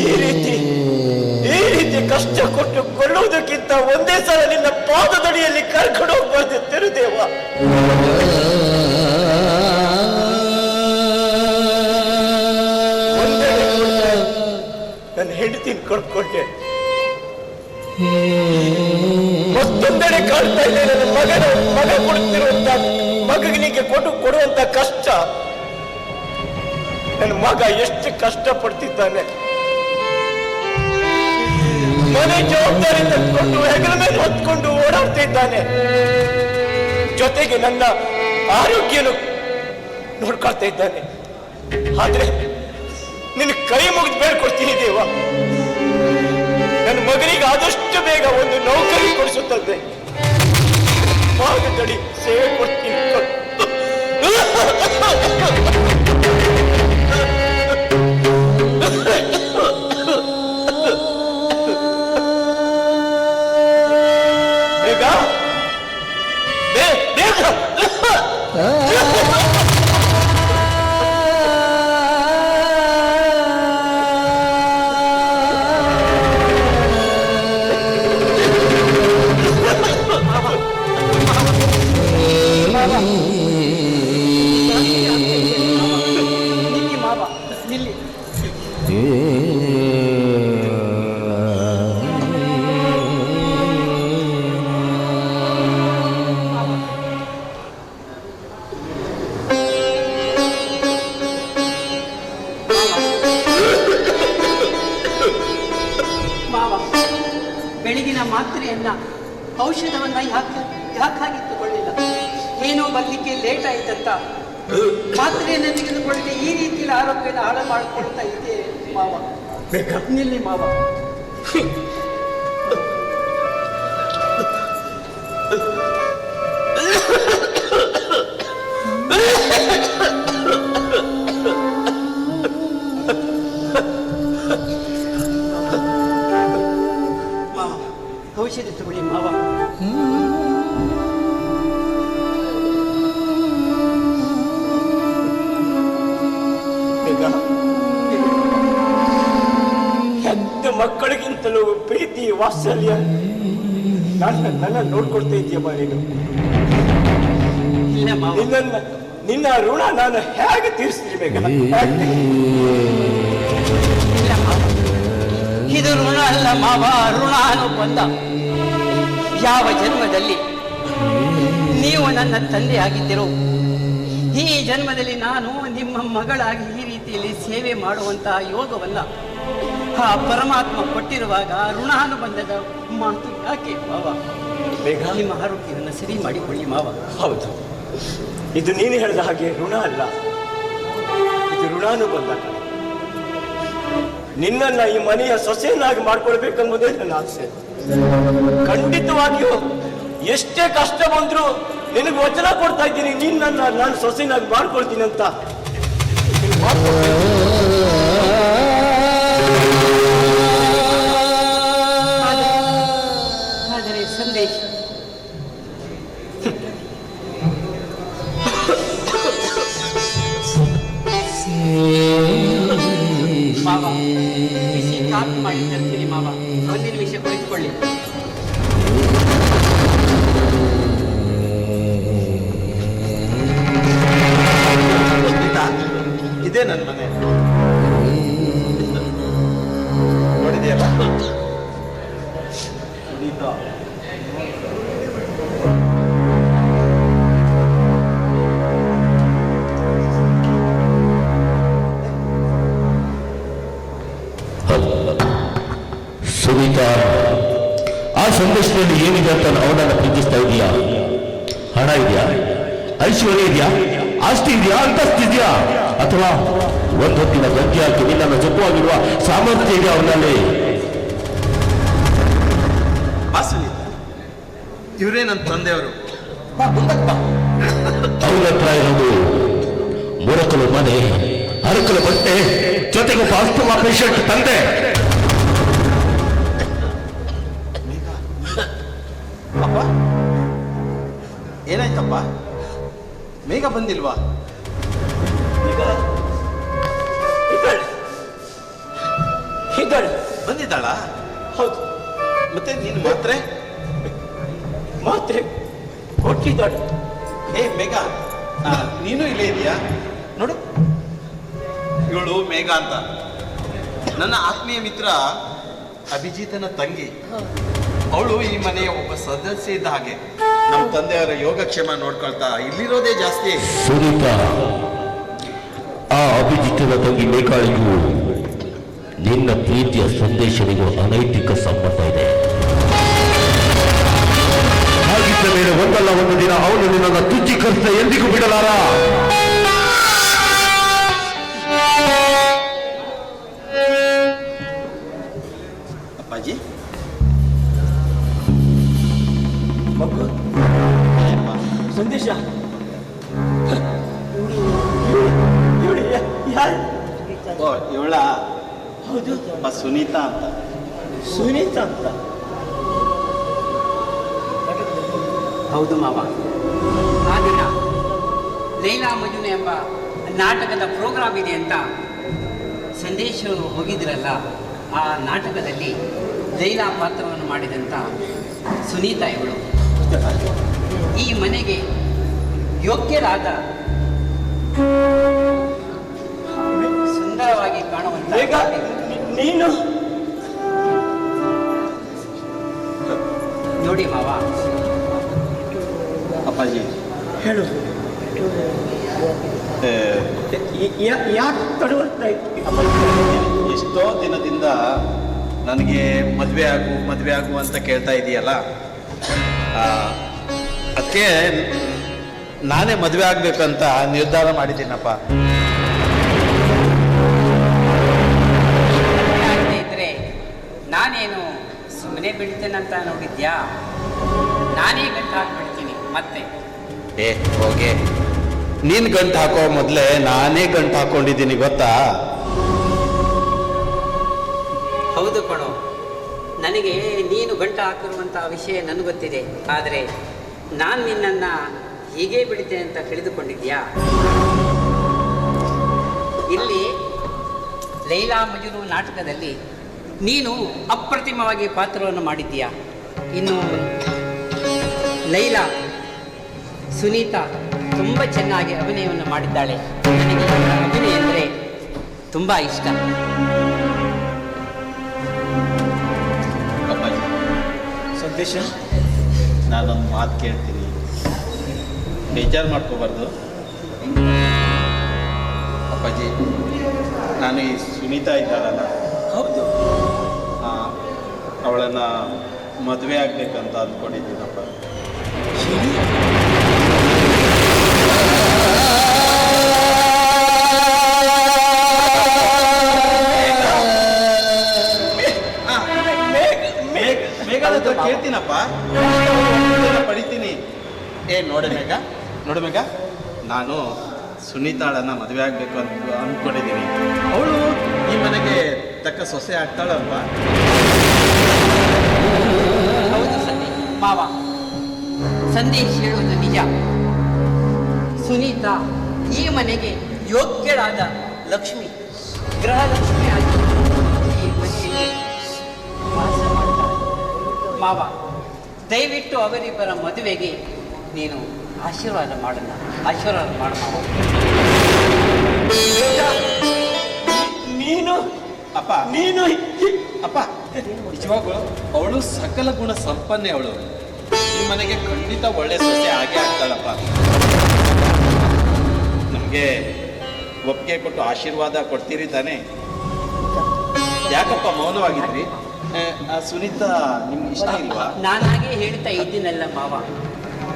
ಈ ರೀತಿ ಈ ರೀತಿ ಕಷ್ಟ ಕೊಟ್ಟು ಕೊಳ್ಳುವುದಕ್ಕಿಂತ ಒಂದೇ ಸಲ ನಿನ್ನ ಪಾದದಡಿಯಲ್ಲಿ ಕರ್ಕೊಂಡು ಹೋಗ್ಬಾರ್ದು ತಿರುದೇವ. ನನ್ನ ಹೆಂಡತಿನ ಕಳ್ಕೊಂಡೆ ಮತ್ತೊಂದೆಡೆ ಕಾಣ್ತಾ ಇದೆ ನನ್ನ ಮಗನ ಮಗ ಕೊಡ್ತಿರುವಂತ ಮಗನಿಗೆ ಕೊಟ್ಟು ಕೊಡುವಂತ ಕಷ್ಟ. ನನ್ನ ಮಗ ಎಷ್ಟು ಕಷ್ಟ ಪಡ್ತಿದ್ದಾನೆ ಮನೆ ಜವಾಬ್ದಾರಿ ಕೊಟ್ಟು ಹೆಗಲ ಮೇಲೆ ಹೊತ್ಕೊಂಡು ಓಡಾಡ್ತಿದ್ದಾನೆ. ಜೊತೆಗೆ ನನ್ನ ಆರೋಗ್ಯನು ನೋಡ್ಕೊಳ್ತಾ ಇದ್ದಾನೆ. ಆದ್ರೆ ನಿನ್ನ ಕೈ ಮುಗಿದು ಬೇಡ್ಕೊಡ್ತೀನಿ ದೇವ. ನನ್ನ ಮಗನಿಗೆ ಆದಷ್ಟು ಬೇಗ ಒಂದು ನೌಕರಿ ಕೊಡಿಸುತ್ತದೆ ಮಾಗದಡಿ ಸೇವೆ ಮಾಡಿಕೊಳ್ತಾ ಇದೆ ಮಾವ. ಬೇಗ ನಿಲ್ಲಿ ಮಾವ. ಮಾವ ಔಷಧಿ ತಗೊಳ್ಳಿ ಮಾವ. ಬೇಗ ಎಂತ ಮಕ್ಕಳಿಗಿಂತಲೂ ಪ್ರೀತಿ ವಾತ್ಸಲ್ಯ ನನ್ನ ನನ್ನ ನೋಡ್ಕೊಳ್ತಾ ಇದೆಯಮ್ಮ ನೀನು? ನಿನ್ನ ನಿನ್ನ ಋಣ ನಾನು ಹೇಗೆ ಮಾವ. ಇದು ಋಣ ಅಲ್ಲ ಮಾವ. ಋಣ ಅನುಬಂಧ. ಯಾವ ಜನ್ಮದಲ್ಲಿ ನೀವು ನನ್ನ ತಂದೆ ಆಗಿದ್ದಿರೋ ಈ ಜನ್ಮದಲ್ಲಿ ನಾನು ನಿಮ್ಮ ಮಗಳಾಗಿ ಈ ರೀತಿಯಲ್ಲಿ ಸೇವೆ ಮಾಡುವಂತಹ ಯೋಗವಲ್ಲ. ಆ ಪರಮಾತ್ಮ ಕೊಟ್ಟಿರುವಾಗ ಋಣಾನುಬಂಧದ ಮಾತು ಯಾಕೆ ಮಾವ? ಬೇಗ. ನಿಮ್ಮ ಆರೋಗ್ಯವನ್ನು ಸರಿ ಮಾಡಿಕೊಳ್ಳಿ ಮಾವ. ಹೌದು. ಇದು ನೀನು ಹೇಳಿದ ಹಾಗೆ ಋಣ ಅಲ್ಲ. ಇದು ಋಣಾನುಬಂಧ. ನಿನ್ನನ್ನ ಈ ಮನೆಯ ಸೊಸೆಯನ್ನಾಗಿ ಮಾಡ್ಕೊಳ್ಬೇಕೆಂಬುದೇ ನನ್ನ ಆಸೆ. ಖಂಡಿತವಾಗಿಯೂ ಎಷ್ಟೇ ಕಷ್ಟ ಬಂದ್ರು ನಿನಗೆ ವಚನ ಕೊಡ್ತಾ ಇದ್ದೀನಿ ನೀನು ನನ್ನ ನಾನು ಸೊಸೆನಾಗಿ ಮಾಡ್ಕೊಳ್ತೀನಿ ಅಂತ. ಸುನೀತಾ, ಆ ಸಂದೇಶದಲ್ಲಿ ಏನಿದೆ ಅಂತ ಅವನನ್ನ ಪ್ರೀತಿಸ್ತಾ ಇದೆಯಾ ಹಣ ಇದೆಯಾ? ಐಶ್ವರ್ಯ ಇದೆಯಾ? ಆಸ್ತಿ ಇದೆಯಾ? ಅಂತಸ್ತಿ ಇದೆಯಾ? ಅಥವಾ ಒಂದೊತ್ತಿನ ಗಂಟೆ ಹಾಕಿ ನಿನ್ನನ್ನು ಜಪ್ಪವಾಗಿರುವ ಸಾಮರ್ಥ್ಯ ಇದೆಯಾ ಅವನಲ್ಲಿ? ಇವರೇ ನನ್ನ ತಂದೆಯವರು. ಅವನ ಹತ್ರ ಇರೋದು ಮನೆ ಅರಕಲು ಬಟ್ಟೆ ಜೊತೆಗೆ ಒಬ್ಬ ಅಸ್ತಮಾ ಪೇಷಂಟ್ ತಂದೆ. ಅಪ್ಪ ಏನಾಯ್ತಪ್ಪ? ಮೇಘ ಬಂದಿಲ್ವಾ? ಈಗ ಇದ್ದಾಳೆ. ಬಂದಿದ್ದಾಳಾ ಬಂದಿದ್ದಾಳ? ಹೌದು. ಮತ್ತೆ ನೀನು ಮಾತ್ರೆ? ಮಾತ್ರೆ ಕೊಟ್ಟಿದ್ದಾಳೆ ಏ ಮೇಘ ನೀನು ಇಲ್ಲೇ ಇದೆಯಾ? ನೋಡು. ಇವಳು ಮೇಘ ಅಂತ. ನನ್ನ ಆತ್ಮೀಯ ಮಿತ್ರ ಅಭಿಜಿತನ ತಂಗಿ. ಅವಳು ಈ ಮನೆಯ ಒಬ್ಬ ಸದಸ್ಯ ಇದ್ದ ಹಾಗೆ. ನಮ್ಮ ತಂದೆಯವರ ಯೋಗಕ್ಷೇಮ ನೋಡ್ಕೊಳ್ತಾ ಇಲ್ಲಿರೋದೇ ಜಾಸ್ತಿ. ಸುನೀತಾ ಆ ಅಭಿಜಿತನ ತಂಗಿ ಮೇಕಾಳಿಗೂ ನಿನ್ನ ಪ್ರೀತಿಯ ಸಂದೇಶನಿಗೂ ಅನೈತಿಕ ಸಂಬಂಧ ಇದೆ. ಹಾಗಿದ್ದ ಮೇಲೆ ಒಂದಲ್ಲ ಒಂದು ದಿನ ಅವನು ನಿನ್ನನ್ನು ತುಚ್ಛೀಕರಿಸಿದ ಎಂದಿಗೂ ಬಿಡಲಾರ? ಅಪ್ಪಾಜಿ? ಮಗು? ಸಂದೇಶ. ಇವಳು ಯಾರು ಓ ಇವಳ ಹೌದು. ಸುನೀತಾ ಅಂತ. ಸುನೀತಾ ಅಂತ. ಹೌದು ಮಾವ. ಆ ದಿನ ಲೈಲಾ ಮಜುನ ಎಂಬ ನಾಟಕದ ಪ್ರೋಗ್ರಾಮ್ ಇದೆ ಅಂತ ಸಂದೇಶರು ಹೋಗಿದ್ರಲ್ಲ ಆ ನಾಟಕದಲ್ಲಿ ಲೈಲಾ ಪಾತ್ರವನ್ನು ಮಾಡಿದಂಥ ಸುನೀತಾ ಇವಳು. ಈ ಮನೆಗೆ ಯೋಗ್ಯರಾದ ಸುಂದರವಾಗಿ ಕಾಣುವಂತ ನೀನು. ನೋಡಿ ಮಾವ. ಅಪ್ಪಾಜಿ ಹೇಳು ಯಾಕೆ ತಡವರ್ತಾ ಇತ್ತು ಎಷ್ಟೋ ದಿನದಿಂದ ನನಗೆ ಮದುವೆ ಆಗು ಮದುವೆ ಆಗು ಅಂತ ಕೇಳ್ತಾ ಇದೆಯಲ್ಲ? ಅದಕ್ಕೆ ನಾನೇ ಮದುವೆ ಆಗ್ಬೇಕಂತ ನಿರ್ಧಾರ ಮಾಡಿದ್ದೀನಪ್ಪ. ಇದ್ರೆ ನಾನೇನು ಸುಮ್ಮನೆ ಬಿಡ್ತೇನಂತ ನೋಡಿದ್ಯಾ? ನಾನೇ ಗಂಟು ಹಾಕ್ಬಿಡ್ತೀನಿ. ಮತ್ತೆ. ಏ ಹೋಗೆ. ನೀನ್ ಗಂಟು ಹಾಕೋ ಮೊದಲೇ ನಾನೇ ಗಂಟು ಹಾಕೊಂಡಿದ್ದೀನಿ ಗೊತ್ತಾ? ಹೌದು ಕಣೋ. ನನಗೆ ನೀನು ಗಂಟು ಹಾಕಿರುವಂತಹ ವಿಷಯ ನನಗೆ ಗೊತ್ತಿದೆ. ಆದರೆ ನಾನು ನಿನ್ನನ್ನ ಹೀಗೆ ಬಿಡುತ್ತೆ ಅಂತ ತಿಳಿದುಕೊಂಡಿದ್ಯಾ? ಇಲ್ಲಿ ಲೈಲಾ ಮಜುರು ನಾಟಕದಲ್ಲಿ ನೀನು ಅಪ್ರತಿಮವಾಗಿ ಪಾತ್ರವನ್ನು ಮಾಡಿದ್ದೀಯಾ? ಇನ್ನು ಲೈಲಾ ಸುನೀತಾ ತುಂಬ ಚೆನ್ನಾಗಿ ಅಭಿನಯವನ್ನು ಮಾಡಿದ್ದಾಳೆ. ನನಗೆ ಅಭಿನಯ ಅಂದರೆ ತುಂಬ ಇಷ್ಟ. ಅಪ್ಪಾಜಿ ಸಂದೇಶ ನಾನೊಂದು ಮಾತು ಕೇಳ್ತೀನಿ. ಬೇಜಾರು ಮಾಡ್ಕೋಬಾರ್ದು. ಅಪ್ಪಾಜಿ ನಾನು ಈ ಸುನೀತಾ ಇದ್ದಾಳಲ್ಲ ಹೌದು. ಅವಳನ್ನು ಮದುವೆ ಆಗಬೇಕಂತ ಅಂದ್ಕೊಂಡಿದ್ದೀನಪ್ಪ. ಇದನ್ನ ಪಡಿತೀನಿ. ಏ, ನೋಡಿ ಮೇಘ. ನೋಡಿ ನಾನು ಸುನೀತಾಳನ್ನ ಮದುವೆ ಆಗಬೇಕು ಅಂತ ಅಂದ್ಕೊಂಡಿದ್ದೀನಿ. ಅವಳು ಈ ಮನೆಗೆ ತಕ್ಕ ಸೊಸೆ ಆಗ್ತಾಳಪ್ಪ ಹೌದು ಸಂದೀಪ್ ಮಾವ ಹೇಳುವುದು ನಿಜ. ಸುನೀತಾ ಈ ಮನೆಗೆ ಯೋಗ್ಯಳಾದ ಲಕ್ಷ್ಮಿ, ಗೃಹಲಕ್ಷ್ಮಿ ಆಗಿ ಈ ಮಾವ ದಯವಿಟ್ಟು ಅವರಿಬ್ಬರ ಮದುವೆಗೆ ನೀನು ಆಶೀರ್ವಾದ ಮಾಡೋಣ ಆಶೀರ್ವಾದ ಮಾಡೋಣ. ನೀನು ಅಪ್ಪ. ನೀನು ಅಪ್ಪ ನಿಜವಾಗ್ಲು ಅವಳು ಸಕಲ ಗುಣ ಸಂಪನ್ನೆ ಅವಳು. ಈ ಮನೆಗೆ ಖಂಡಿತ ಒಳ್ಳೆ ಸಸ್ಯ ಹಾಗೆ ಆಗ್ತಾಳಪ್ಪ. ನಮಗೆ ಒಪ್ಪಿಗೆ ಕೊಟ್ಟು ಆಶೀರ್ವಾದ ಕೊಡ್ತೀರಿ ತಾನೆ? ಯಾಕಪ್ಪ ಮೌನವಾಗಿದ್ರಿ? ಸುನೀತಾ ನಿಮ್ಗೆ ಇಷ್ಟ ಇಲ್ವಾ ನಾನಾಗೆ ಹೇಳ್ತಾ ಇದ್ದೀನಲ್ಲ ಮಾವ.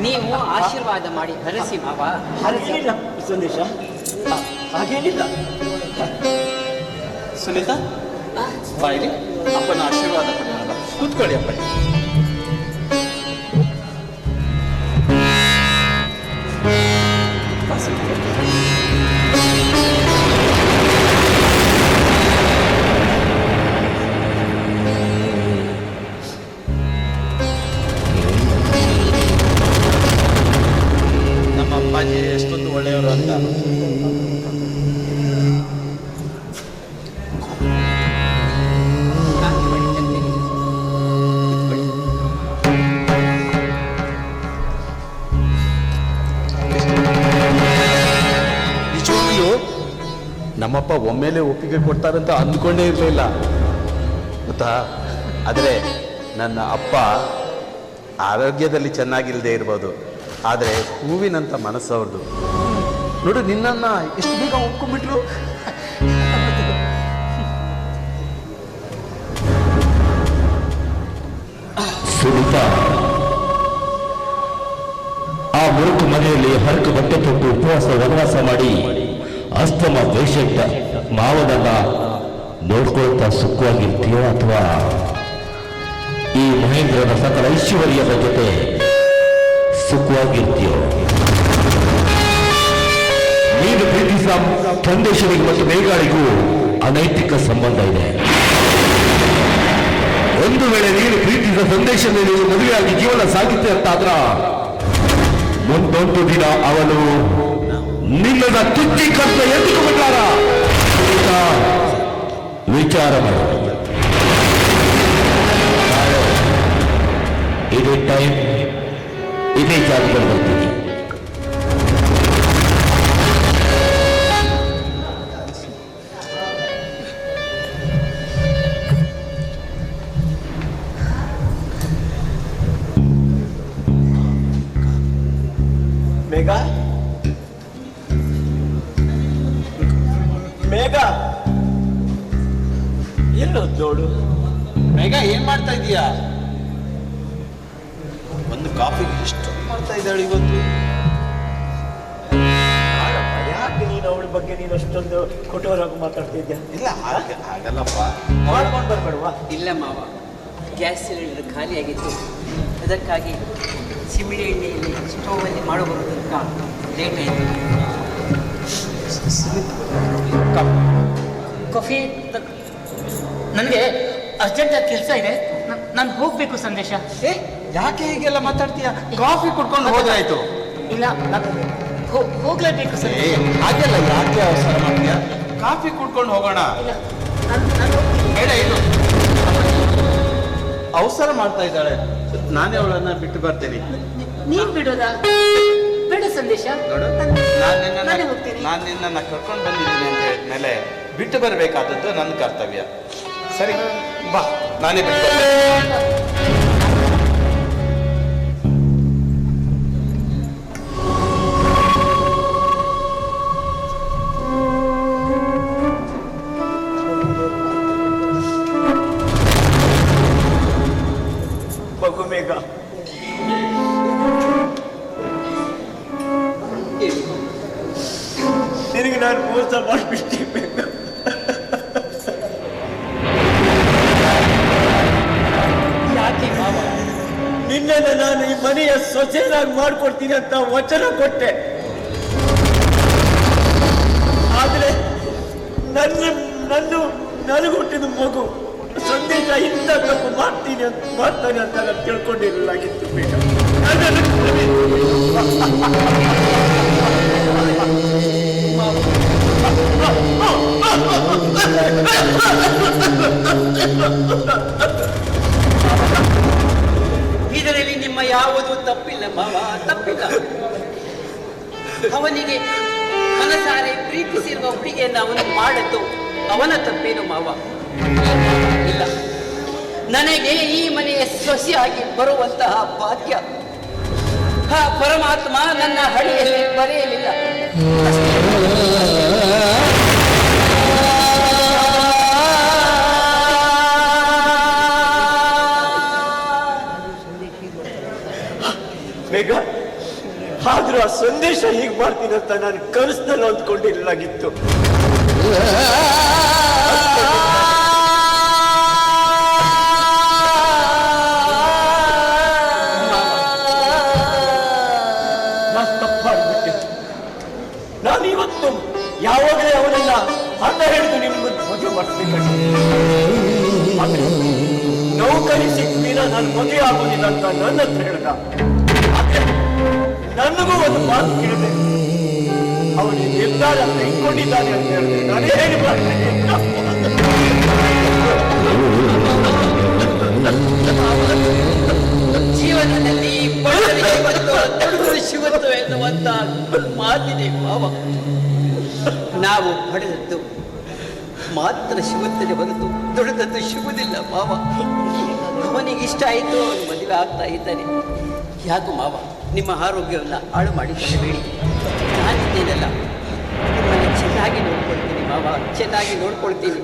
ನೀವು ಆಶೀರ್ವಾದ ಮಾಡಿ ಹರಸಿ ಮಾವ. ಹರಸಿ ಸಂದೇಶ ಹಾಗೇನಿಲ್ಲ. ಸುನೀತಾ ಬಾಯಿರಿ ಅಪ್ಪನ ಆಶೀರ್ವಾದ ಪಡೆಯೋಣ ಕೂತ್ಕೊಳ್ಳಿ ಅಪ್ಪ ನಮ್ಮಪ್ಪ ಒಮ್ಮೆಲೆ ಒಪ್ಪಿಗೆ ಕೊಡ್ತಾರಂತ ಅಂದ್ಕೊಂಡೇ ಇರಲಿಲ್ಲ. ಗೊತ್ತಾ? ಆದರೆ ನನ್ನ ಅಪ್ಪ ಆರೋಗ್ಯದಲ್ಲಿ ಚೆನ್ನಾಗಿಲ್ಲದೆ ಇರ್ಬೋದು. ಆದರೆ ಹೂವಿನಂತ ಮನಸ್ಸು ಅವ್ರದ್ದು ನೋಡು, ನಿನ್ನನ್ನು ಎಷ್ಟು ಬೇಗ ಒಪ್ಕೊಂಡ್ಬಿಟ್ರು? ಆ ಮುರುಕು ಮನೆಯಲ್ಲಿ ಹರಕು ಬಟ್ಟೆ ತೊಟ್ಟು ಉಪವಾಸ ವನವಾಸ ಮಾಡಿ ಅಸ್ತಮ ವೇಷಟ್ಟ ಮಾವನನ್ನ ನೋಡ್ಕೊಳ್ತಾ ಸುಖವಾಗಿರ್ತೀಯೋ ಅಥವಾ ಈ ಮಹೇಂದ್ರನ ಸಕಲ ಐಶ್ವರ್ಯದ ಜೊತೆ ಸುಖವಾಗಿರ್ತೀಯೋ ನೀನು ಪ್ರೀತಿಸಿದ ಚಂದೇಶ್ವರಿಗೆ ಮತ್ತು ಮೇಘಾಳಿಗೂ ಅನೈತಿಕ ಸಂಬಂಧ ಇದೆ. ಒಂದು ವೇಳೆ ನೀನು ಪ್ರೀತಿಸಿದ ಸಂದೇಶದಲ್ಲಿ ನೀನು ಮದುವೆಯಾಗಿ ಜೀವನ ಸಾಗಿತ್ತೆ ಅಂತಾದ್ರ? ಮುಂದೊಂದು ದಿನ ಅವನು ನಿನ್ನದ ತುಚ್ಚಿ ಕಷ್ಟ ಎತ್ತಿಕೊಂಡ್ಬಿಟ್ಟಾರ ವಿಚಾರ ಮಾಡು ನಾಳೆ ಇದೇ ಟೈಮ್ ಇದೇ ಜಾಗದಲ್ಲಿ ಬರ್ತೀನಿ ಮೇಘ ಮೇಘ ಎಲ್ಲೋ ನೋಡು ಮೇಘ ಏನ್ ಮಾಡ್ತಾ ಇದೀಯಾ? ಒಂದು ಕಾಫಿ ಎಷ್ಟು ಮಾಡ್ತಾ ಇದ್ದಾಳೆ ಇವತ್ತು? ಯಾಕೆ ನೀನು ಅವಳ ಬಗ್ಗೆ ನೀನು ಅಷ್ಟೊಂದು ಕಠೋರವಾಗಿ ಮಾತಾಡ್ತಿದ್ಯಾ ಇಲ್ಲ ಹಾಗೆ ಹಾಗಲ್ಲಪ್ಪ. ಮಾಡ್ಕೊಂಡು ಬರ್ಬೇಡವಾ? ಇಲ್ಲ ಮಾವ. ಗ್ಯಾಸ್ ಸಿಲಿಂಡರ್ ಖಾಲಿಯಾಗಿತ್ತು. ಅದಕ್ಕಾಗಿ ಸಿಮಿಡಿ ಎಣ್ಣೆಯಲ್ಲಿ ಸ್ಟೋವಲ್ಲಿ ಮಾಡಬಹುದು ಅಂತ ಲೇಟ್ ಆಯಿತು. ಕಾಫಿ ನನಗೆ ಅರ್ಜೆಂಟಾಗಿ ಕೆಲಸ ಇದೆ. ನಾನು ಹೋಗಬೇಕು ಸಂದೇಶ. ಏ ಯಾಕೆ ಹೀಗೆಲ್ಲ ಮಾತಾಡ್ತೀಯ? ಕಾಫಿ ಕುಡ್ಕೊಂಡು ಹೋದ್ರಾಯ್ತು. ಇಲ್ಲ ಹೋಗ್ಲೇಬೇಕು ಸರ್ ಹಾಗೆಲ್ಲ ಯಾಕೆ ಅವಸರ ಮಾಡ್ತೀಯ? ಕಾಫಿ ಕುಡ್ಕೊಂಡು ಹೋಗೋಣ. ಬೇಡ ಇದು ಅವಸರ ಮಾಡ್ತಾ ಇದ್ದಾಳೆ. ನಾನೇ ಅವಳನ್ನ ಬಿಟ್ಟು ಬರ್ತೇನೆ. ನೀನ್ ಬಿಡೋದಾ? ಬೇಡ ಸಂದೇಶ. ನೋಡು ನಾನು- ನಿನ್ನ ನಾನೇ ಹೋಗ್ತೀನಿ. ನಾನು ನಿನ್ನನ್ನ ಕರ್ಕೊಂಡು ಬಂದಿದ್ದೀನಿ ಅಂತ ಹೇಳಿದ್ಮೇಲೆ ಬಿಟ್ಟು ಬರಬೇಕಾದದ್ದು ನನ್ನ ಕರ್ತವ್ಯ. ಸರಿ ಬಾ. ನಾನೇ ಬಿಟ್ಟು ಬರ್ತೇನೆ. ನಾನು ಮೋಸ ಮಾಡಿಬಿಟ್ಟೆ ಮೇಘ ಯಾಕೆ ಮಾವ? ನಿನ್ನೆಲ್ಲ ನಾನು ಈ ಮನೆಯ ಸೊಸೆನಾಗಿ ಮಾಡ್ಕೊಡ್ತೀನಿ ಅಂತ ವಚನ ಕೊಟ್ಟೆ. ಆದ್ರೆ ನನ್ನ ನನ್ನ ನನಗೆ ಹುಟ್ಟಿದ ಮಗು ಸಂದೇಶ ಇಂಥ ತಪ್ಪು ಮಾಡ್ತೀನಿ ಅಂತ ಮಾಡ್ತಾನೆ ಅಂತ ನಾನು ತಿಳ್ಕೊಂಡಿರಲಾಗಿತ್ತು ಬೇಗ. ಇದರಲ್ಲಿ ನಿಮ್ಮ ಯಾವುದು ತಪ್ಪಿಲ್ಲ ಮಾವ, ತಪ್ಪಿಲ್ಲ. ಅವನಿಗೆ ಮನಸಾರೆ ಪ್ರೀತಿಸಿರುವ ಹುಡುಗಿಯನ್ನು ಅವನು ಮಾಡದ್ದು ಅವನ ತಪ್ಪೇನು ಮಾವ? ಇಲ್ಲ. ನನಗೆ ಈ ಮನೆಯ ಸೊಸೆಯಾಗಿ ಬರುವಂತಹ ಭಾಗ್ಯ. ಆ ಪರಮಾತ್ಮ ನನ್ನ ಹಳಿಯಲ್ಲಿ ಬರೆಯಲಿಲ್ಲ. ಮಾಡ್ತೀನಿ ಅಂತ ನಾನು ಕನಸಿನಲ್ಲಿ ಅಂದ್ಕೊಂಡಿರಲಾಗಿತ್ತು. ನಾನು ಇವತ್ತು ಯಾವಾಗಲೇ ಅವನನ್ನ ಅನ್ನ ಹಿಡಿದು ನಿಮ್ಗೆ ಮದುವೆ ಮಾಡ್ತೀನಿ ನೌಕರಿ ಸಿಕ್ಕಿನ ನಾನು ಮದುವೆ ಆಗೋದಿಲ್ಲ ಅಂತ ನನ್ನ ಹತ್ರ ಹೇಳ್ದ. ನನಗೂ ಒಂದು ಮಾತು ಕೇಳಿದೆ ನಿರ್ಧಾರ ತೆಗೆದುಕೊಂಡಿದ್ದಾನೆ ಅಂತ ಹೇಳಿದೆ ನಾನು ಹೇಗೆ ಬರ್ತೇನೆ ಜೀವನದಲ್ಲಿ ಶಿವತ್ವ ಎನ್ನುವಂತ ಮಾತಿದೆ ಭಾವ. ನಾವು ಪಡೆದದ್ದು ಮಾತ್ರ ಸಿಗುತ್ತದೆ ಹೊರತು ದುಡಿದದ್ದು ಶಿವುದಿಲ್ಲ ಮಾವ ಅವನಿಗೆ ಇಷ್ಟ ಆಯಿತು, ಅವನು ಮದುವೆ ಆಗ್ತಾ ಇದ್ದಾನೆ. ಯಾಕೆ ಮಾವ ನಿಮ್ಮ ಆರೋಗ್ಯವನ್ನು ಹಾಳು ಮಾಡಿಕೊಳ್ಳಬೇಡಿ. ನಾನಿದ್ದೇನಲ್ಲ ನಿಮ್ಮನ್ನು ಚೆನ್ನಾಗಿ ನೋಡ್ಕೊಳ್ತೀನಿ ಬಾಬಾ ಚೆನ್ನಾಗಿ ನೋಡ್ಕೊಳ್ತೀನಿ.